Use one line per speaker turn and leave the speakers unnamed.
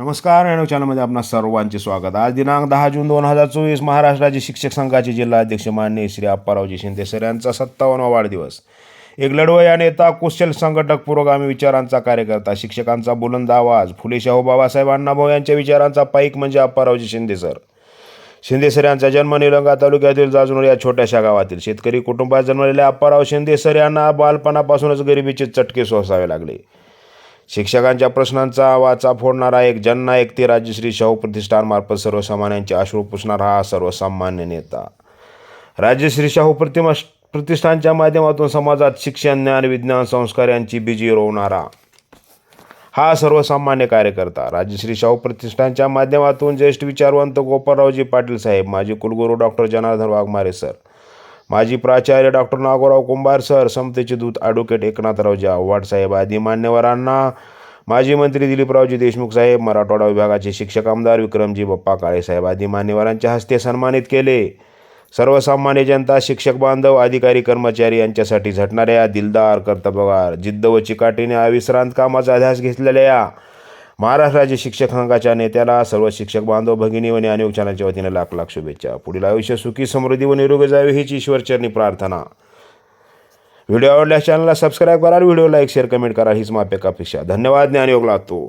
नमस्कार रेणू चॅनलमध्ये आपणा सर्वांचे स्वागत. आज दिनांक दहा जून दोन हजार चोवीस महाराष्ट्राचे शिक्षक संघाचे जिल्हाध्यक्ष मान्य श्री आप्पारावजी शिंदे सर यांचा सत्तावन्नवा वाढदिवस. एक लढवया नेता कुशल संघटक पुरोगामी विचारांचा कार्यकर्ता शिक्षकांचा बुलंद आवाज फुले शाहू बाबासाहेब अण्णाभाऊ यांच्या विचारांचा पाईक म्हणजे आप्पारावजी शिंदे सर. शिंदे सर यांचा जन्म निलंगा तालुक्यातील जाजुनूर या छोट्याशा गावातील. शेतकरी कुटुंबात जन्मलेल्या आप्पाराव शिंदे सर यांना बालपणापासूनच गरिबीचे चटके सोसावे लागले. शिक्षकांच्या प्रश्नांचा वाचा फोडणारा एक जननायक ते राजश्री शाहू प्रतिष्ठानमार्फत सर्वसामान्यांचे अश्रू पुसणारा हा सर्वसामान्य नेता. राजश्री शाहू प्रतिमा प्रतिष्ठानच्या माध्यमातून समाजात शिक्षण ज्ञान विज्ञान संस्कार यांची बीजी रोवणारा हा सर्वसामान्य कार्यकर्ता. राजश्री शाहू प्रतिष्ठानच्या माध्यमातून ज्येष्ठ विचारवंत गोपाळरावजी पाटील साहेब माजी कुलगुरू डॉक्टर जनार्दन वाघमारे सर माजी प्राचार्य डॉक्टर नागोराव कुंभार सर समतेचे दूत ॲडव्होकेट एकनाथरावजी आव्हाड साहेब आदी मान्यवरांना माजी मंत्री दिलीपरावजी देशमुख साहेब मराठवाडा विभागाचे शिक्षक आमदार विक्रमजी बप्पा काळे साहेब आदी मान्यवरांच्या हस्ते सन्मानित केले. सर्वसामान्य जनता शिक्षक बांधव अधिकारी कर्मचारी यांच्यासाठी झटणाऱ्या दिलदार कर्तबगार जिद्द व चिकाटीने अविश्रांत कामाचा ध्यास घेतलेल्या या महाराष्ट्र राज्य शिक्षक संघाच्या नेत्याला सर्व शिक्षक बांधव भगिनी व ज्ञानयोग चॅनलच्या वतीने लाख लाख शुभेच्छा. पुढील आयुष्य सुखी समृद्धी व निरोगी जावे हीच ईश्वरचरणी प्रार्थना. व्हिडिओ आवडल्यास चॅनलला सबस्क्राईब करा व्हिडिओ लाईक शेअर कमेंट करा. हीच मापेक अपेक्षा. धन्यवाद ज्ञानयोग लातूर